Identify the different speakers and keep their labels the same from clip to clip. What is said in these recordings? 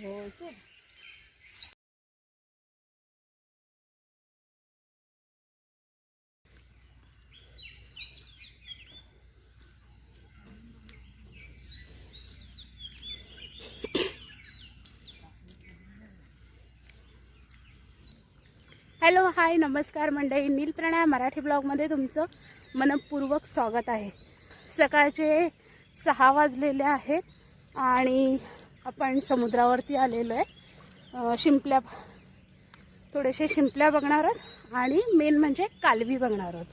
Speaker 1: हो
Speaker 2: hello hi नमस्कार मंडळी. नील प्रणय मराठी ब्लॉगमध्ये तुमचं मनपूर्वक स्वागत आहे. सकाळचे सहा वाजलेले आहेत आणि आपण समुद्रावरती आलेलो आहे. शिंपल्या थोडेसे शिंपल्या बघणार आहोत आणि मेन म्हणजे कालवी बघणार आहोत.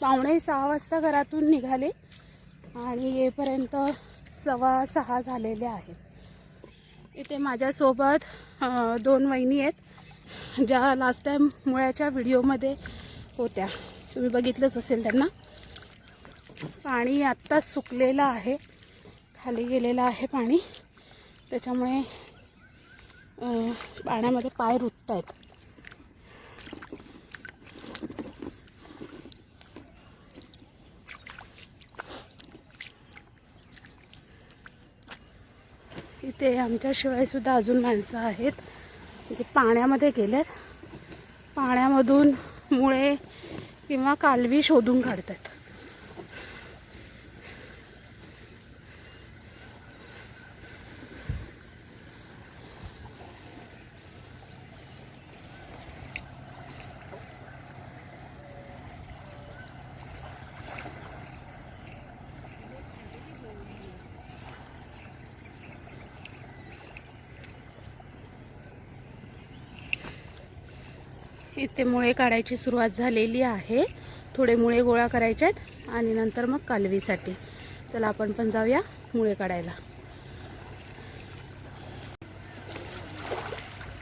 Speaker 2: पावणे सहा वाजता घरातून निघाले आणि येईपर्यंत सव्वा सहा झालेले आहेत. इथे माझ्यासोबत दोन वहिनी आहेत ज्या लास्ट टाईम मुळ्याच्या व्हिडिओमध्ये होत्या. तुम्ही बघितलंच असेल त्यांना. पाणी आत्ताच सुकलेलं आहे. खाली गेलेलं आहे पाणी. त्याच्यामुळे पाण्यामध्ये पाय रुतत आहेत इथे आमच्याशिवाय सुद्धा अजून माणसं आहेत जे पाण्यामध्ये गेलेत. पाण्यामधून मुळे किंवा कालवी शोधून काढतात इथे मुळे काढायची सुरुवात झालेली आहे. थोडे मुळे गोळा करायचे आहेत आणि नंतर मग कालवीसाठी. चला आपण पण जाऊया मुळे काढायला.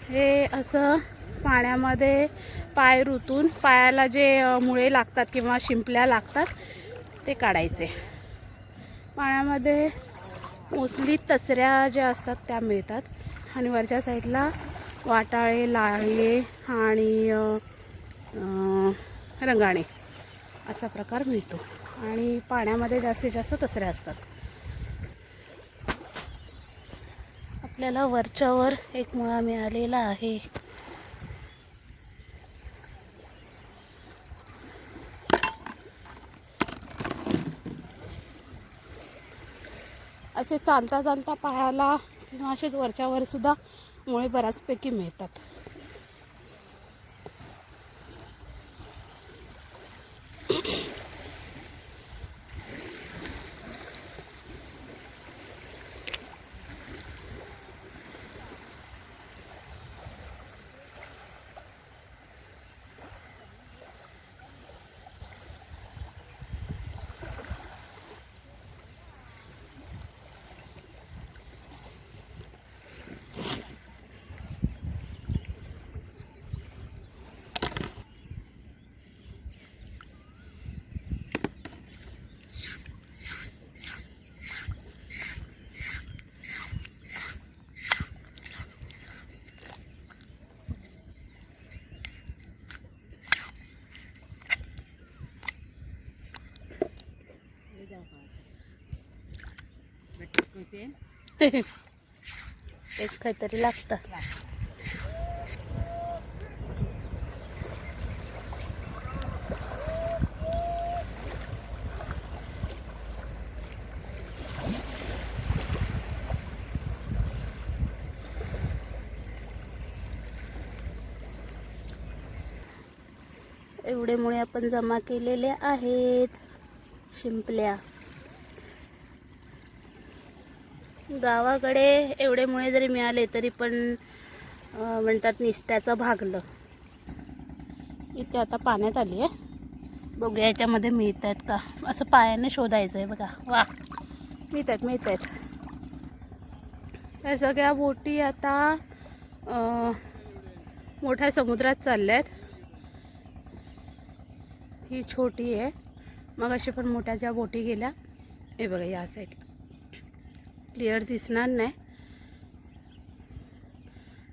Speaker 2: हे असं पाण्यामध्ये पाय रुतून पायाला जे मुळे लागतात किंवा शिंपल्या लागतात ते काढायचे. पाण्यामध्ये मोस्टली तसऱ्या ज्या असतात त्या मिळतात. आणि वरच्या साईडला वाटाळे लाळे आणि रंगाणे असा प्रकार मिळतो. आणि पाण्यामध्ये जास्तीत जास्त तसऱ्या असतात. आपल्याला वरच्यावर एक मुळा मिळालेला आहे. असे चालता चालता पायाला किंवा असेच वरच्यावर सुद्धा मुळे बऱ्याचपैकी मिळतात. एक काहीतरी लागतं. एवढे मुळे आपण जमा केलेले आहेत. शिंपल्या. गावाकडे एवढे मुळे जरी मिळाले तरी पण म्हणतात निस्त्याचं भागलं. इथे आता पाण्यात आली आहे. बघूया याच्यामध्ये मिळत आहेत का? असं पायाने शोधायचं आहे बघा. वा. मिळत आहेत मिळत आहेत या सगळ्या बोटी आता मोठ्या समुद्रात चालल्या आहेत ही छोटी आहे. मग अशी पण मोठ्या ज्या बोटी गेल्या हे बघा या साईडला क्लिअर दिसणार नाही.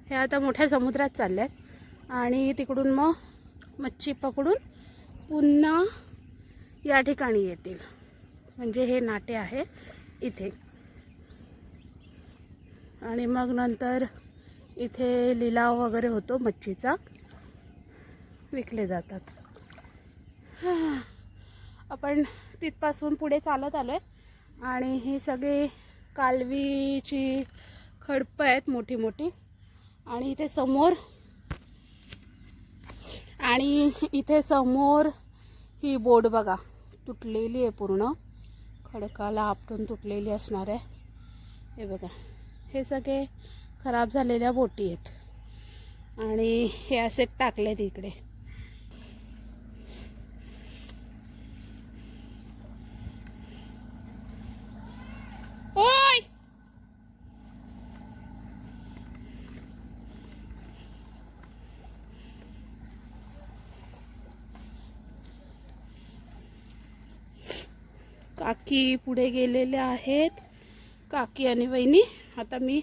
Speaker 2: हे आता मोठ्या समुद्रात चालले आहेत आणि तिकडून मग मच्छी पकडून पुन्हा या ठिकाणी येतील. म्हणजे हे नाटे आहे इथे. आणि मग नंतर इथे लिलाव वगैरे होतो मच्छीचा. विकले जातात. आपण तिथपासून पुढे चालत आलो आहे आणि ही सगळी कालवीची खडपं आहेत मोठी मोठी. आणि इथे समोर आणि इथे समोर ही बोट बघा. तुटलेली आहे पूर्ण. खडकाला आपटून तुटलेली असणार आहे. हे बघा. हे सगळे खराब झालेल्या बोटी आहेत. आणि हे असे टाकलेत इकडे. काकी पुढे गेलेल्या आहेत. काकी आणि वहिनी आता मी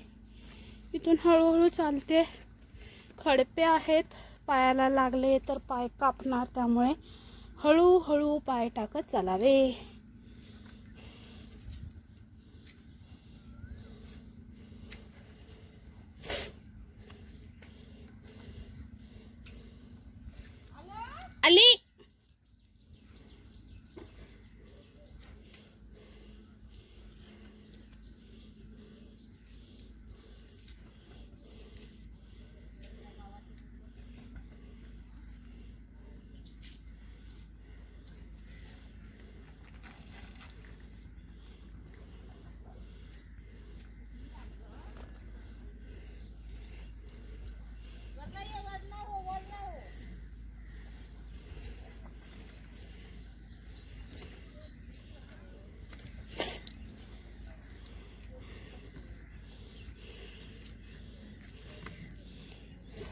Speaker 2: इथून हळूहळू चालते. खडपे आहेत पायाला लागले तर पाय कापणार त्यामुळे हळूहळू पाय टाकत चालावे. अली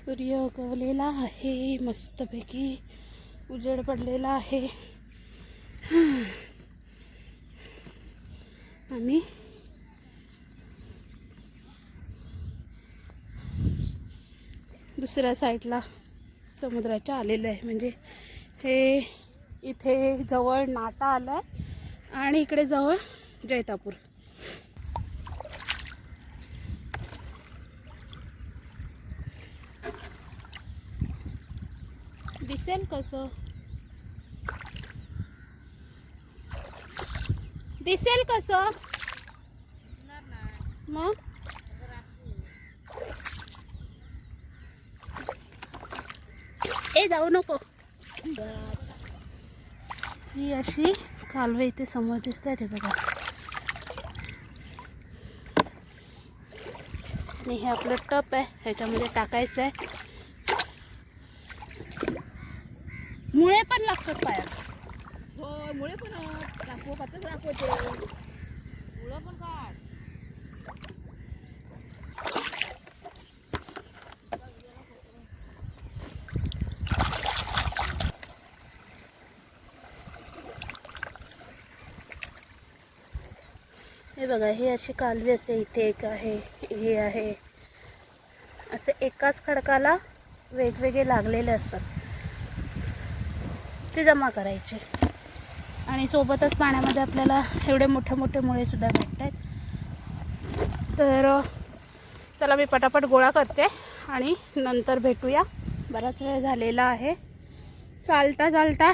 Speaker 2: सूर्य उगवलेला आहे मस्तपैकी उजेड पडलेला आहे. आणि दुसऱ्या साईडला समुद्राच्या आलेलं आहे. म्हणजे हे इथे जवळ नाटा आला आहे आणि इकडे जवळ जैतापूर. दिसेल कसं? दिसेल कसं? मग? ए जाऊ नको. ही अशी कालवे इथे समोर दिसत आहे बघा. आणि हे आपलं टप आहे ह्याच्यामध्ये टाकायचं आहे. मुळे पण लागतात पायात.
Speaker 1: हो मुळे पण राखवू पातच राखवते मुळं पण काढ.
Speaker 2: हे बघा ही अशी कालवी असते इथे एक आहे हे आहे. असे एकाच खडकाला वेगवेगळे लागलेले असतात. ते जमा करायचे. आणि सोबतच पाण्यामध्ये आपल्याला एवढे मोठे मोठे मुळेसुद्धा भेटत आहेत तर चला मी पटापट गोळा करते आणि नंतर भेटूया. बराच वेळ झालेला आहे. चालता चालता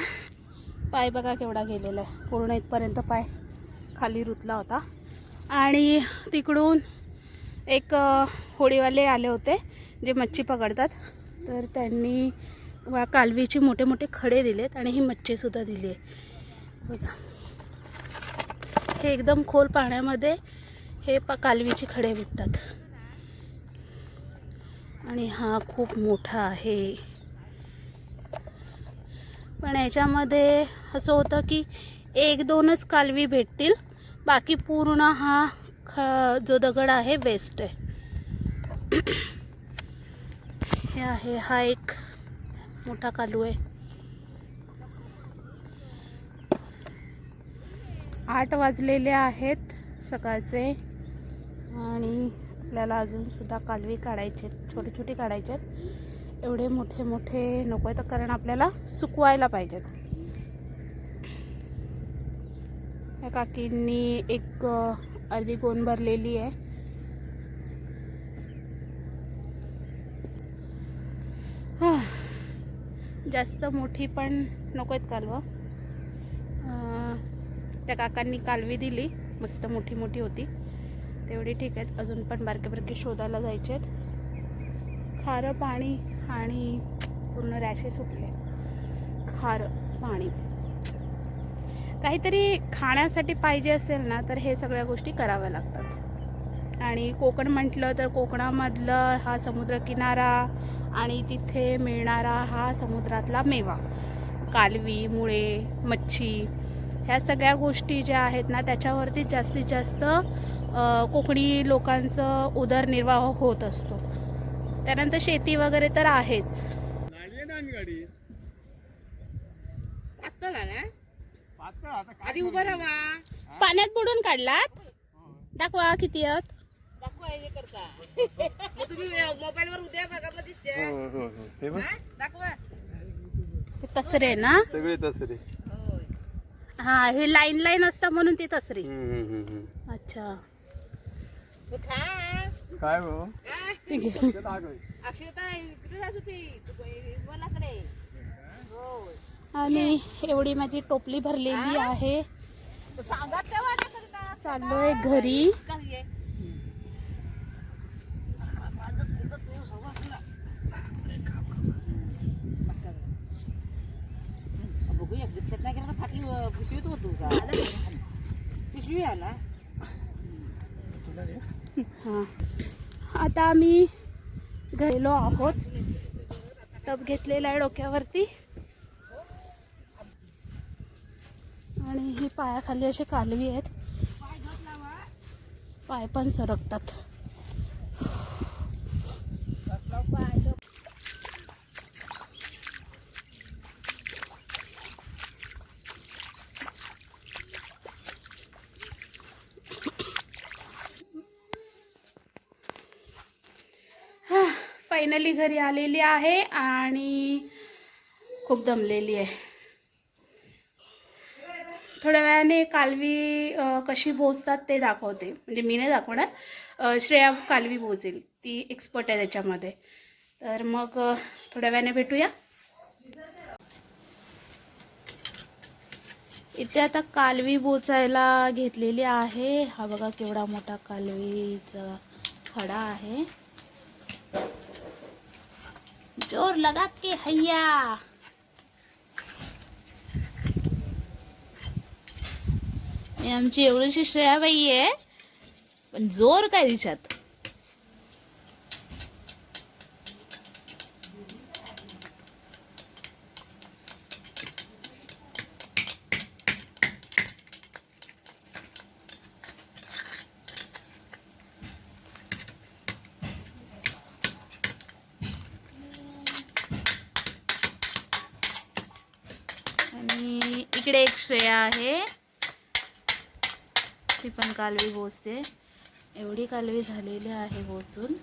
Speaker 2: पाय बघा केवढा गेलेला आहे. पूर्ण इथपर्यंत पाय खाली रुतला होता. आणि तिकडून एक होळीवाले होडीवाले आले होते जे मच्छी पकडतात. तर त्यांनी वा- कालवीचे मोठे मोठे खडे दिलेत आणि ही मच्छीसुद्धा दिली आहे. बघा. हे एकदम खोल पाण्यामध्ये हे प कालवीचे खडे भेटतात आणि हा खूप मोठा आहे. पण याच्यामध्ये असं होतं की एक दोनच कालवी भेटतील. बाकी पूर्ण हा ख जो दगड आहे वेस्ट आहे. हे आहे हा एक मोठा कालू आहे. आठ वाजलेले आहेत सकाळचे आणि आपल्याला अजूनसुद्धा कालवे कालवी काढायचे छोटे छोटे काढायचे आहेत. एवढे मोठे मोठे नको आहेत कारण आपल्याला सुकवायला पाहिजेत. या काकींनी एक अर्धी गोण भरलेली आहे. जास्त मोठी पण नको आहेत कालवं. त्या काकांनी कालवी दिली. मस्त मोठी मोठी होती. तेवढी ठीक आहेत. अजून पण बारके बारके शोधायला जायचे आहेत. खारं पाणी आणि पूर्ण रॅशेस सुटले. खारं पाणी. काहीतरी खाण्यासाठी पाहिजे असेल ना तर हे सगळ्या गोष्टी कराव्या लागतात. आणि कोकण म्हटलं तर कोकणामधलं हा समुद्रकिनारा आणि तिथे मिळणारा हा समुद्रातला मेवा. कालवी मुळे मच्छी ह्या सगळ्या गोष्टी ज्या आहेत ना त्याच्यावरती जास्तीत जास्त कोकणी लोकांचं उदरनिर्वाह होत असतो. त्यानंतर शेती वगैरे तर आहेच.
Speaker 1: आधी उभं राहा.
Speaker 2: पाण्यात बुडून काढलात? दाखवा किती आहेत.
Speaker 1: हे मग तुम्ही मोबाईल वर उद्या बघा मग दिसते
Speaker 3: हो, हो, हो. हे बघ.
Speaker 1: हा? दाखवा.
Speaker 2: ते तसरे ना?
Speaker 3: सगळे तसरे.
Speaker 1: होय.
Speaker 2: हा हे लाईन लाईन असतं म्हणून ती तसरी.
Speaker 3: हम्म, हम्म, हम्म.
Speaker 2: अच्छा.
Speaker 1: तू खा
Speaker 3: काय भाऊ
Speaker 1: काय
Speaker 2: ठीक आहे
Speaker 3: ते दाखव.
Speaker 1: अक्षता इकडे जात होती तू बोलाकडे होय.
Speaker 2: आणि एवढी माझी टोपली भरलेली आहे.
Speaker 1: तू सांगा तेव्हा ना करता.
Speaker 2: चाललोय घरी?
Speaker 1: रत्नागिरीला फाटली पिशवीत होतो का पिशवी आला.
Speaker 2: हां. आता आम्ही गेलो आहोत. टप घेतलेला आहे डोक्यावरती. आणि ही पायाखाली अशी कालवी आहेत. पाय पण सरकतात. फायनली घरी आलेली आहे आणि खूप दमलेली आहे. थोड्या वेळाने कालवी कशी भोजतात ते दाखवते. म्हणजे मी नाही दाखवणार. श्रेया कालवी भोजेल ती एक्सपर्ट आहे त्याच्यामध्ये. तर मग थोड्या वेळाने भेटूया. इथे आता कालवी बोचायला घेतलेली आहे. हा बघा केवढा मोठा कालवीचा खडा आहे. जोर लगा के हैया। आमची एवढीशी श्रेयाबाई आहे पण जोर काय तिच्यात आणि इकडे एक श्रेया आहे. ती पण कालवी बोचते एवढी कालवी झालेली आहे बोचून.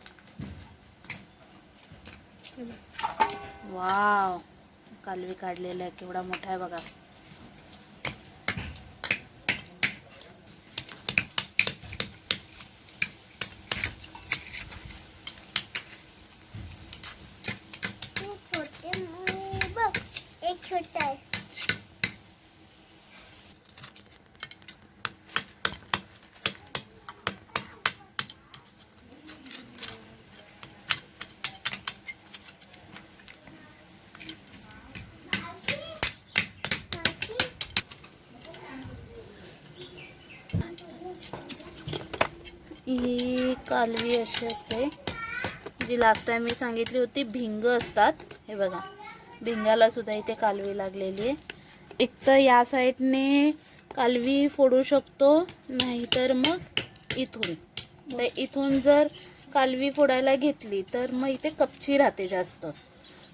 Speaker 2: वाव. कालवी काढलेला आहे. केवढा मोठा आहे बघा
Speaker 4: एक छोटा आहे
Speaker 2: ही कालवी अशी असते. जी लास्ट टाइम मी सांगितली होती भिंग असतात. हे बघा भिंगाला सुद्धा इथे कालवी लागलेली आहे. एक तर या साईडने कालवी फोडू शकतो नाहीतर मग इथून. तर इथून जर कालवी फोडायला घेतली तर मग इथे कपची राहते जास्त.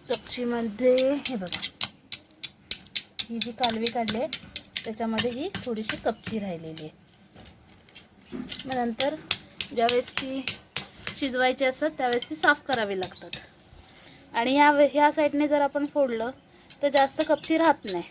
Speaker 2: कपचीमध्ये हे बघा ही जी कालवी काढली आहे त्याच्यामध्ये ही थोडीशी कपची राहिलेली आहे. मग नंतर ज्यावेळेस ती शिजवायची असतात त्यावेळेस ती साफ करावी लागतात. आणि ह्या ह्या साईडने जर आपण फोडलं तर जास्त कपची राहत नाही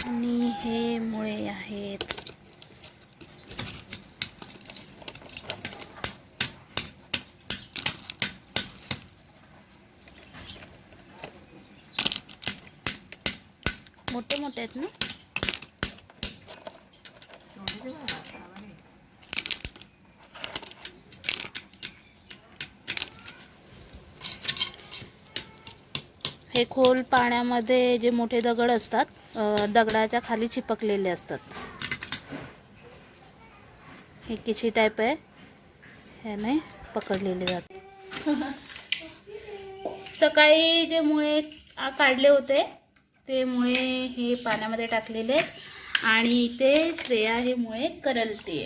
Speaker 2: आणि हे मुळे आहेत मोठे मोठे आहेत ना? हे खोल पाण्यामध्ये जे मोठे दगड असतात दगडाच्या खाली चिपकलेले असतात. हे किची टाईप आहे. ह्याने पकडलेले जाते. सकाळी जे मुळे काढले होते ते मुळे हे पाण्यामध्ये टाकलेले आणि इथे श्रेया हे मुळे करलते.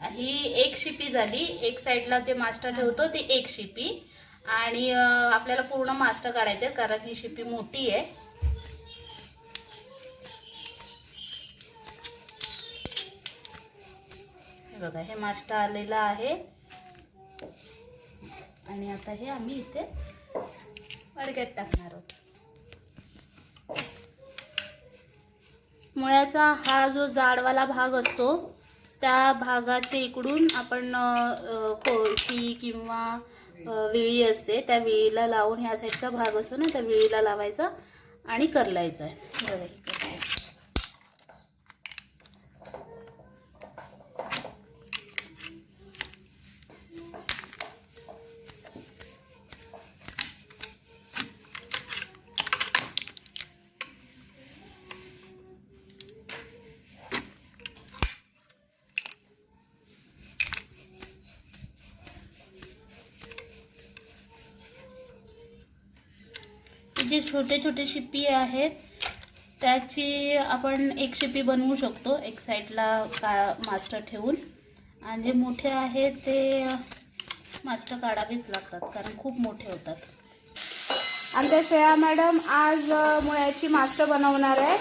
Speaker 2: आहे ही एक शिपी झाली. एक साईडला जे मास्टर ठेवतो ती एक शिपी. आणि आपल्याला पूर्ण मास्टर काढायचे कारण ही शिपी मोठी आहे. बघा हे मास्टर आलेलं आहे. आणि आता हे आम्ही इथे अडग्यात टाकणार आहोत. मुळ्याचा हा जो जाडवाला भाग असतो त्या भागाचे इकडून आपण कोळशी किंवा विळी असते त्या विळीला लावून ह्या साईडचा भाग असतो ना त्या विळीला लावायचा आणि करलायचा आहे. बघा जे छोटे छोटे शिपी आहेत त्याची आपण एक शिपी बनवू शकतो एक साईडला का मास्टर ठेवून. आणि जे मोठे आहेत ते मास्टर काढावेच लागतात कारण खूप मोठे होतात. आमच्या श्रेया मॅडम आज मुळ्याची मास्टर बनवणार आहे.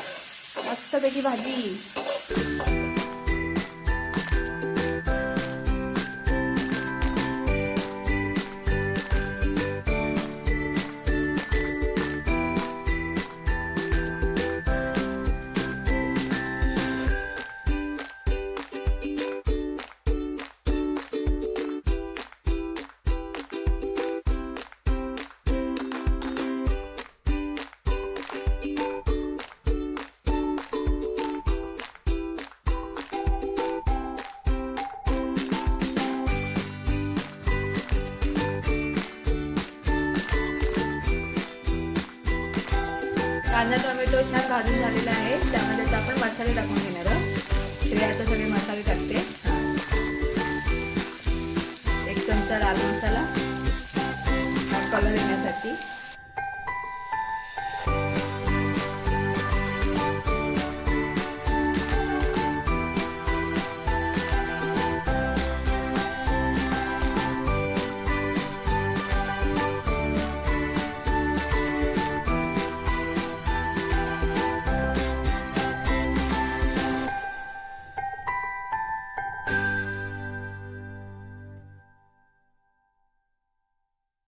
Speaker 2: मस्तपैकी भाजी.
Speaker 1: ह्या काजू भाजून झालेला आहे. त्यामध्ये आता आपण मसाले टाकून घेणार आहोत. श्रेया आता सगळे मसाले टाकते. एक चमचा लाल मसाला. कलर येण्यासाठी.